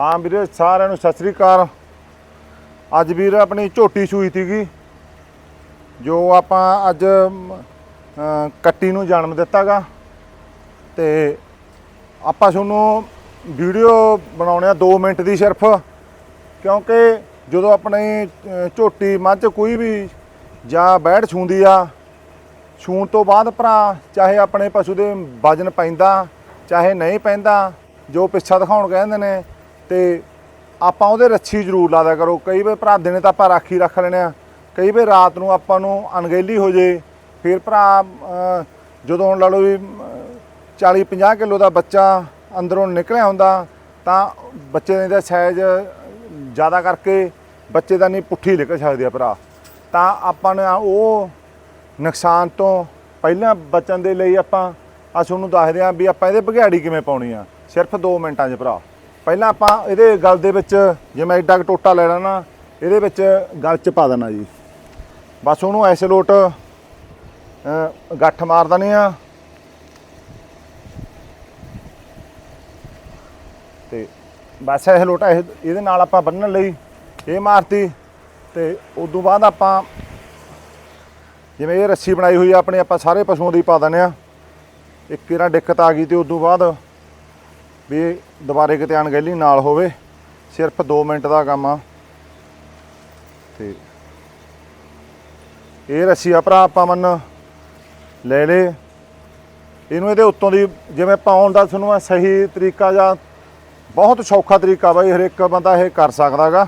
ਹਾਂ ਵੀਰੇ, ਸਾਰਿਆਂ ਨੂੰ ਸਤਿ ਸ੍ਰੀ ਅਕਾਲ। ਅੱਜ ਵੀਰ ਆਪਣੀ ਝੋਟੀ ਸੂਈ ਸੀਗੀ, ਜੋ ਆਪਾਂ ਅੱਜ ਕੱਟੀ ਨੂੰ ਜਨਮ ਦਿੱਤਾਗਾ। ਤੇ ਆਪਾਂ ਤੁਹਾਨੂੰ ਵੀਡੀਓ ਬਣਾਉਣੇ ਆ 2 ਮਿੰਟ ਦੀ ਸਿਰਫ, ਕਿਉਂਕਿ ਜਦੋਂ ਆਪਣੀ ਝੋਟੀ ਮੱਝ ਕੋਈ ਵੀ ਜਾਂ ਬੈੜ ਛੂੰਦੀ ਆ, ਛੂਣ ਤੋਂ ਬਾਅਦ ਭਰਾ, ਚਾਹੇ ਆਪਣੇ ਪਸ਼ੂ ਦੇ ਵਜਨ ਪੈਂਦਾ, ਚਾਹੇ ਨਹੀਂ ਪੈਂਦਾ, ਜੋ ਪਿੱਛਾ ਦਿਖਾਉਣ ਕਹਿੰਦੇ ਨੇ ਤੇ ਆਪਾਂ ਉਹਦੇ ਰੱਛੀ ਜ਼ਰੂਰ ਲਾਦਾ ਕਰੋ। ਕਈ ਵਾਰ ਭਰਾ ਦਿਨੇ ਤਾਂ ਆਪਾਂ ਰਾਖੀ ਰੱਖ ਲੈਣੇ ਆ ਕਈ ਵਾਰ ਰਾਤ ਨੂੰ ਆਪਾਂ ਨੂੰ ਅਣਗਹਿਲੀ ਹੋ ਜੇ। ਫਿਰ ਭਰਾ ਜਦੋਂ ਹੁਣ ਲਾ ਲਓ ਵੀ 40 50 ਕਿਲੋ ਦਾ ਬੱਚਾ ਅੰਦਰੋਂ ਨਿਕਲਿਆ ਹੁੰਦਾ, ਤਾਂ ਬੱਚੇ ਦਾ ਸਾਈਜ਼ ਜ਼ਿਆਦਾ ਕਰਕੇ ਬੱਚੇ ਦਾ ਨਹੀਂ ਪੁੱਠੀ ਨਿਕਲ ਸਕਦੀ ਆ ਭਰਾ। ਤਾਂ ਆਪਾਂ ਨੇ ਉਹ ਨੁਕਸਾਨ ਤੋਂ ਪਹਿਲਾਂ ਬਚਣ ਦੇ ਲਈ ਆਪਾਂ, ਅਸੀਂ ਤੁਹਾਨੂੰ ਦੱਸਦੇ ਹਾਂ ਵੀ ਆਪਾਂ ਇਹਦੇ ਬਘਿਆੜੀ ਕਿਵੇਂ ਪਾਉਣੀ ਆ। ਸਿਰਫ 2 ਮਿੰਟਾਂ 'ਚ ਭਰਾ। ਪਹਿਲਾਂ ਆਪਾਂ ਇਹਦੇ ਗਲ ਦੇ ਵਿੱਚ ਜਿਵੇਂ ਐਡਾ ਕੁ ਟੋਟਾ ਲੈ ਲੈਣਾ, ਇਹਦੇ ਵਿੱਚ ਗਲ 'ਚ ਪਾ ਦੇਣਾ ਜੀ। ਬਸ ਉਹਨੂੰ ਐਸੇ ਲੋਟ ਗੱਠ ਮਾਰ ਦੇਣੀ ਆ। ਤੇ ਬਸ ਇਹ ਲੋਟਾ ਇਹਦੇ ਨਾਲ ਆਪਾਂ ਬੰਨਣ ਲਈ ਇਹ ਮਾਰਤੀ। ਤੇ ਉਸ ਤੋਂ ਬਾਅਦ ਆਪਾਂ ਜਿਵੇਂ ਇਹ ਰੱਸੀ ਬਣਾਈ ਹੋਈ ਆ, ਆਪਣੀ ਆਪਾਂ ਸਾਰੇ ਪਸ਼ੂਆਂ ਦੀ ਪਾ ਦਿੰਦੇ ਆ। ਇੱਕ ਇਹਨਾਂ ਦਿੱਕਤ ਆ ਗਈ ਤੇ ਉਸ ਤੋਂ ਬਾਅਦ ਵੀ ਦੁਬਾਰੇ ਕਿਤੇ ਅਣਗਹਿਲੀ ਨਾਲ ਹੋਵੇ, ਸਿਰਫ 2 ਮਿੰਟ ਦਾ ਕੰਮ ਆ। ਤੇ ਇਹ ਰੱਸੀ ਆ ਭਰਾ ਆਪਾਂ ਮੰਨ ਲੈ ਲੇ। ਇਹਨੂੰ ਇਹਦੇ ਉੱਤੋਂ ਦੀ ਜਿਵੇਂ ਪਾਉਣ ਦਾ ਤੁਹਾਨੂੰ ਮੈਂ ਸਹੀ ਤਰੀਕਾ ਜਾਂ ਬਹੁਤ ਸੌਖਾ ਤਰੀਕਾ ਬਾਈ ਹਰੇਕ ਬੰਦਾ ਇਹ ਕਰ ਸਕਦਾਗਾ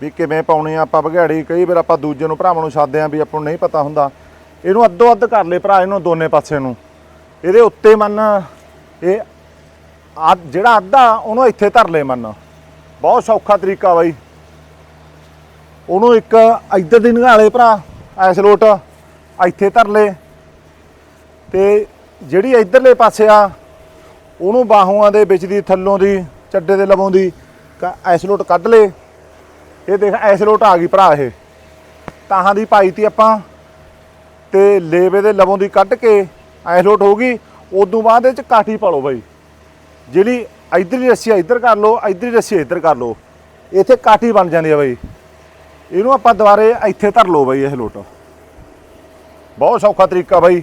ਵੀ ਕਿਵੇਂ ਪਾਉਣੀ ਆ ਆਪਾਂ ਬਘਿਆੜੀ, ਕਈ ਵਾਰ ਆਪਾਂ ਦੂਜੇ ਨੂੰ ਭਰਾਵਾਂ ਨੂੰ ਸਾਦੇ ਆ ਵੀ ਆਪਾਂ ਨੂੰ ਨਹੀਂ ਪਤਾ ਹੁੰਦਾ। ਇਹਨੂੰ ਅੱਧੋ ਅੱਧ ਕਰ ਲੈ ਭਰਾ, ਇਹਨੂੰ ਦੋਨੇ ਪਾਸੇ ਨੂੰ। ਇਹਦੇ ਉੱਤੇ ਮੰਨ, ਇਹ ਆ ਜਿਹੜਾ ਅੱਧਾ ਉਹਨੂੰ ਇੱਥੇ ਧਰ ਲੈ ਮੰਨ। ਬਹੁਤ ਸੌਖਾ ਤਰੀਕਾ ਬਾਈ। ਉਹਨੂੰ ਇੱਕ ਇੱਧਰ ਦੀ ਨਿਗਾਲੇ ਭਰਾ, ਐਸ ਲੋਟ, ਇੱਥੇ ਧਰ ਲੈ ਤੇ ਜਿਹੜੀ ਇੱਧਰਲੇ ਪਾਸੇ ਆ, ਉਹਨੂੰ ਬਾਹੂਆਂ ਦੇ ਵਿੱਚ ਦੀ, ਥੱਲੋਂ ਦੀ, ਚੱਡੇ ਦੇ ਲਵੋਂ ਦੀ, ਕ- ਐਸ ਲੋਟ ਕੱਢ ਲੇ ਇਹ ਦੇਖ, ਐਸ ਲੋਟ ਆ ਗਈ ਭਰਾ ਇਹ। ਤਾਹਾਂ ਦੀ ਪਾਈ ਤੀ ਆਪਾਂ। ਤੇ ਲੇਵੇ ਦੇ ਲਵੋਂ ਦੀ ਕੱਢ ਕੇ ਐਸ ਹੋ ਗਈ, ਉਦੋਂ ਬਾਅਦ ਇਹ ਚ ਕਾਠੀ ਪਾ ਲਓ ਬਾਈ। ਜਿਹੜੀ ਇਧਰਲੀ ਰੱਸੀ ਇੱਧਰ ਕਰ ਲਓ, ਇਧਰਲੀ ਰੱਸੀ ਇੱਧਰ ਕਰ ਲਓ। ਇੱਥੇ ਕਾਠੀ ਬਣ ਜਾਂਦੀ ਆ ਬਾਈ। ਇਹਨੂੰ ਆਪਾਂ ਦੁਬਾਰੇ ਇੱਥੇ ਧਰ ਲਓ ਬਾਈ ਇਹ ਲੋਟ। ਬਹੁਤ ਸੌਖਾ ਤਰੀਕਾ ਬਾਈ।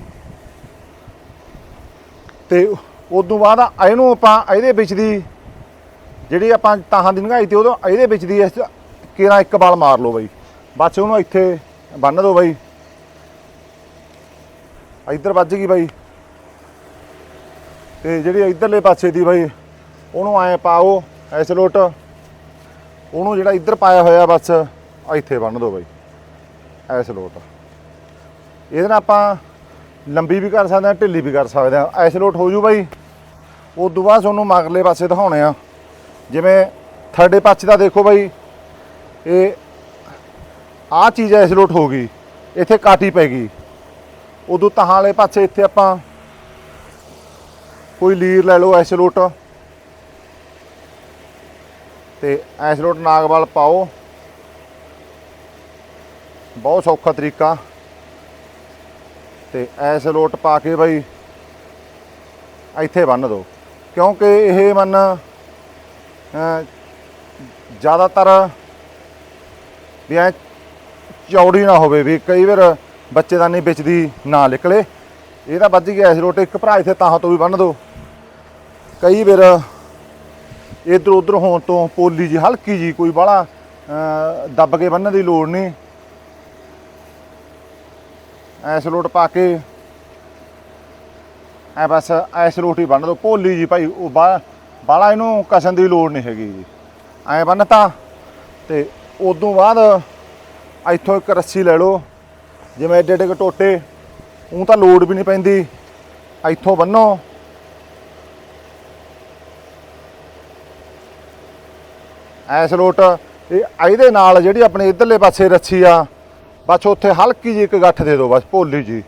ਤੇ ਉਦੋਂ ਬਾਅਦ ਇਹਨੂੰ ਆਪਾਂ ਇਹਦੇ ਵਿੱਚ ਦੀ ਜਿਹੜੀ ਆਪਾਂ ਤਾਹਾਂ ਦੀ ਨਗਾਈ ਤੇ ਉਦੋਂ ਇਹਦੇ ਵਿੱਚ ਦੀ ਇਸ ਕੇਰਾ ਇੱਕ ਬਾਲ ਮਾਰ ਲਓ ਬਾਈ। ਬਸ ਉਹਨੂੰ ਇੱਥੇ ਬੰਨ ਦਿਓ ਬਾਈ। ਇੱਧਰ ਵੱਜ ਗਈ ਬਾਈ। ਤੇ ਜਿਹੜੀ ਇੱਧਰਲੇ ਪਾਸੇ ਦੀ ਬਾਈ, ਉਹਨੂੰ ਐ ਪਾਓ, ਐਸ ਲੋਟ। ਉਹਨੂੰ ਜਿਹੜਾ ਇੱਧਰ ਪਾਇਆ ਹੋਇਆ ਬਸ ਇੱਥੇ ਬੰਨ ਦਿਓ ਬਾਈ, ਐਸ ਲੋਟ। ਇਹਦੇ ਨਾਲ ਆਪਾਂ ਲੰਬੀ ਵੀ ਕਰ ਸਕਦੇ ਆ ਢਿੱਲੀ ਵੀ ਕਰ ਸਕਦੇ ਆ ਐਸ ਲੋਟ ਹੋ ਜੂ ਬਾਈ। ਉਸ ਤੋਂ ਬਾਅਦ ਤੁਹਾਨੂੰ ਮਗਰਲੇ ਪਾਸੇ ਦਿਖਾਉਣੇ ਆ। ਜਿਵੇਂ ਥਰਡੇ ਪਾਸੇ ਦਾ ਦੇਖੋ ਬਾਈ, ਇਹ ਆਹ ਚੀਜ਼ ਐਸ ਲੋਟ ਹੋ ਗਈ। ਇੱਥੇ ਕਾਟੀ ਪੈ ਗਈ। ਉਦੋਂ ਤਹਾਂ ਵਾਲੇ ਪਾਸੇ ਇੱਥੇ ਆਪਾਂ ਕੋਈ ਲੀਰ ਲੈ ਲਓ, ਐਸਲੋਟ। ਤੇ ਐਸ ਲੋਟ ਨਾਗਵਾਲ ਪਾਓ। ਬਹੁਤ ਸੌਖਾ ਤਰੀਕਾ। ਤੇ ਐਸਲੋਟ ਪਾ ਕੇ ਬਾਈ ਇੱਥੇ ਬੰਨ ਦਿਓ। ਕਿਉਂਕਿ ਇਹ ਮਨ ਜ਼ਿਆਦਾਤਰ ਵੀ ਐ ਚੌੜੀ ਨਾ ਹੋਵੇ ਵੀ ਕਈ ਵਾਰ ਬੱਚੇਦਾਨੀ ਵਿੱਚ ਦੀ ਨਾ ਨਿਕਲੇ। ਇਹ ਤਾਂ ਵੱਜ ਗਿਆ ਐਸ ਲੋਟ ਇੱਕ ਭਰਾ ਇੱਥੇ ਤਾਹਾਂ ਤੋਂ ਵੀ ਬੰਨ ਦਿਓ ਕਈ ਵਾਰ ਇਧਰ ਉਧਰ ਹੋਣ ਤੋਂ ਪੋਲੀ ਜੀ ਹਲਕੀ ਜੀ ਕੋਈ ਬਾਹਲਾ ਦੱਬ ਕੇ ਬੰਨਣ ਦੀ ਲੋੜ ਨਹੀਂ। ਐਸ ਲੋਟ ਪਾ ਕੇ, ਐ ਬਸ ਐਸ ਲੋਟ ਹੀ ਬੰਨ ਦੋ। ਭੋਲੀ ਜੀ ਭਾਈ, ਉਹ ਬਾਲਾ ਇਹਨੂੰ ਕਸਣ ਦੀ ਲੋੜ ਨਹੀਂ ਹੈਗੀ ਜੀ। ਐ ਬੰਨਤਾ ਤੇ ਉਦੋਂ ਬਾਅਦ ਇੱਥੋਂ ਇੱਕ ਰੱਸੀ ਲੈ ਲਓ। ਜਿਵੇਂ ਏਡੇ ਏਡੇ ਟੋਟੇ ਉਹ ਤਾਂ ਲੋੜ ਵੀ ਨਹੀਂ ਪੈਂਦੀ। ਇੱਥੋਂ ਬੰਨੋ। ਐਸ ਲੋਟ ਇਹ ਇਹਦੇ ਨਾਲ ਜਿਹੜੀ ਆਪਣੇ ਇਧਰਲੇ ਪਾਸੇ ਰੱਸੀ ਆ, ਬਸ ਉੱਥੇ ਹਲਕੀ ਜੀ ਇੱਕ ਗੱਠ ਦੇ ਦਿਓ, ਬਸ ਭੋਲੀ ਜੀ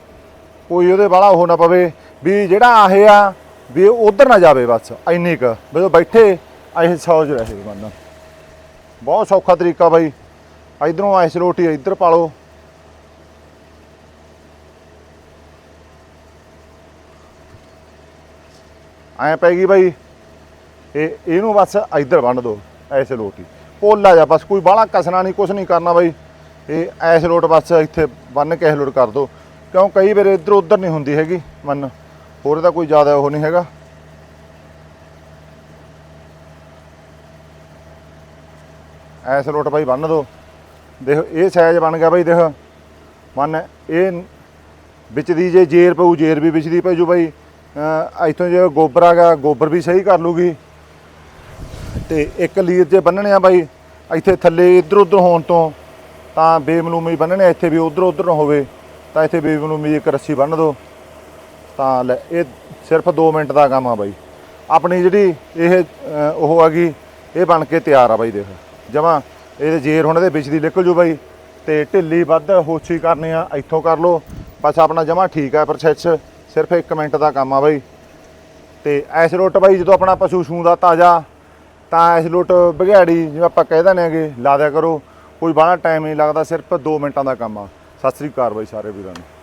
ਕੋਈ ਉਹਦੇ ਵਾਲਾ ਉਹ ਨਾ ਪਵੇ, ਵੀ ਜਿਹੜਾ ਆਹੇ ਆ, ਵੀ ਉਧਰ ਨਾ ਜਾਵੇ ਬਸ, ਇੰਨੀ ਕ। ਜਦੋਂ ਬੈਠੇ ਇਹ ਸੌਜ ਰਹੇ ਮਨ। ਬਹੁਤ ਸੌਖਾ ਤਰੀਕਾ ਬਾਈ। ਇਧਰੋਂ ਐਸ ਰੋਟੀ ਇੱਧਰ ਪਾਲੋ ਐ ਪੈ ਗਈ ਬਾਈ। ਇਹ, ਇਹਨੂੰ ਬਸ ਇੱਧਰ ਬੰਨ ਦਿਓ ਐਸੇ ਲੋਟ ਹੀ। ਪੋਲਾ ਜਾ ਬਸ, ਕੋਈ ਬਾਹਲਾ ਕਸਣਾ ਨਹੀਂ ਕੁਝ ਨਹੀਂ ਕਰਨਾ ਬਾਈ। ਇਹ ਐਸ ਲੋਟ ਬਸ ਇੱਥੇ ਬੰਨ ਕੇ ਲੋਟ ਕਰ ਦਿਓ ਕਿਉਂ, ਕਈ ਵਾਰ ਇੱਧਰ ਉੱਧਰ ਨਹੀਂ ਹੁੰਦੀ ਹੈਗੀ ਮੰਨ ਹੋਰ ਤਾਂ ਕੋਈ ਜ਼ਿਆਦਾ ਉਹ ਨਹੀਂ ਹੈਗਾ। ਐਸੇ ਲੋਟ ਬਾਈ ਬੰਨ ਦਿਓ ਦੇਖੋ, ਇਹ ਸਾਈਜ਼ ਬਣ ਗਿਆ ਬਾਈ, ਦੇਖ। ਮੰਨ ਇਹ ਵਿੱਚ ਦੀ ਜੇ ਜੇਰ ਪਊ, ਜੇਰ ਵੀ ਵਿੱਚ ਦੀ ਪੈ ਜੂ ਬਾਈ। ਇੱਥੋਂ ਜੇ ਗੋਬਰ ਆਗਾ ਗੋਬਰ ਵੀ ਸਹੀ ਕਰ ਲੂਗੀ। ਤੇ ਇੱਕ ਲੀਰ ਜੇ ਬੰਨਣੇ ਆ ਬਾਈ, ਇੱਥੇ ਥੱਲੇ ਇੱਧਰ ਉੱਧਰ ਹੋਣ ਤੋਂ ਤਾਂ ਬੇਮਲੂਮੀ ਬੰਨਣੇ ਇੱਥੇ ਵੀ ਉੱਧਰ ਉੱਧਰ ਨਾ ਹੋਵੇ, ਤਾਂ ਇੱਥੇ ਬੇਮਲੂਮੀ ਇੱਕ ਰੱਸੀ ਬੰਨ ਦਿਓ ਤਾਂ ਲੈ, ਇਹ ਸਿਰਫ 2 ਮਿੰਟ ਦਾ ਕੰਮ ਆ ਬਾਈ। ਆਪਣੀ ਜਿਹੜੀ ਇਹ ਉਹ ਹੈਗੀ ਇਹ ਬਣ ਕੇ ਤਿਆਰ ਆ ਬਾਈ ਦੇਖ। ਜਮਾ ਇਹਦੇ ਜੇਰ ਹੁਣ ਇਹਦੇ ਵਿੱਚ ਦੀ ਨਿਕਲ ਜੂ ਬਾਈ। ਤੇ ਢਿੱਲੀ ਵੱਧ ਹੋਛੀ ਕਰਨੀ ਆ, ਇੱਥੋਂ ਕਰ ਲਓ। ਬਸ ਆਪਣਾ ਜਮਾ ਠੀਕ ਆ ਪ੍ਰੋਸੈਸ ਸਿਰਫ 1 ਮਿੰਟ ਦਾ ਕੰਮ ਆ ਬਾਈ। ਤੇ ਐਸ ਰੋਟ ਬਾਈ, ਜਦੋਂ ਆਪਣਾ ਪਸ਼ੂ ਛੂੰਦਾ ਤਾਜ਼ਾ, ਤਾਂ ਐਸ ਰੋਟ ਬਘਿਆੜੀ ਜਿਵੇਂ ਆਪਾਂ ਕਹਿ ਦਿੰਦੇ ਆਂਗੇ ਲਾ ਦਿਆ ਕਰੋ। ਕੋਈ ਬਾਹਲਾ ਟਾਈਮ ਨਹੀਂ ਲੱਗਦਾ, ਸਿਰਫ 2 ਮਿੰਟਾਂ ਦਾ ਕੰਮ ਆ। ਸਤਿ ਸ੍ਰੀ ਅਕਾਲ ਬਾਈ ਸਾਰੇ ਵੀਰਾਂ ਨੂੰ।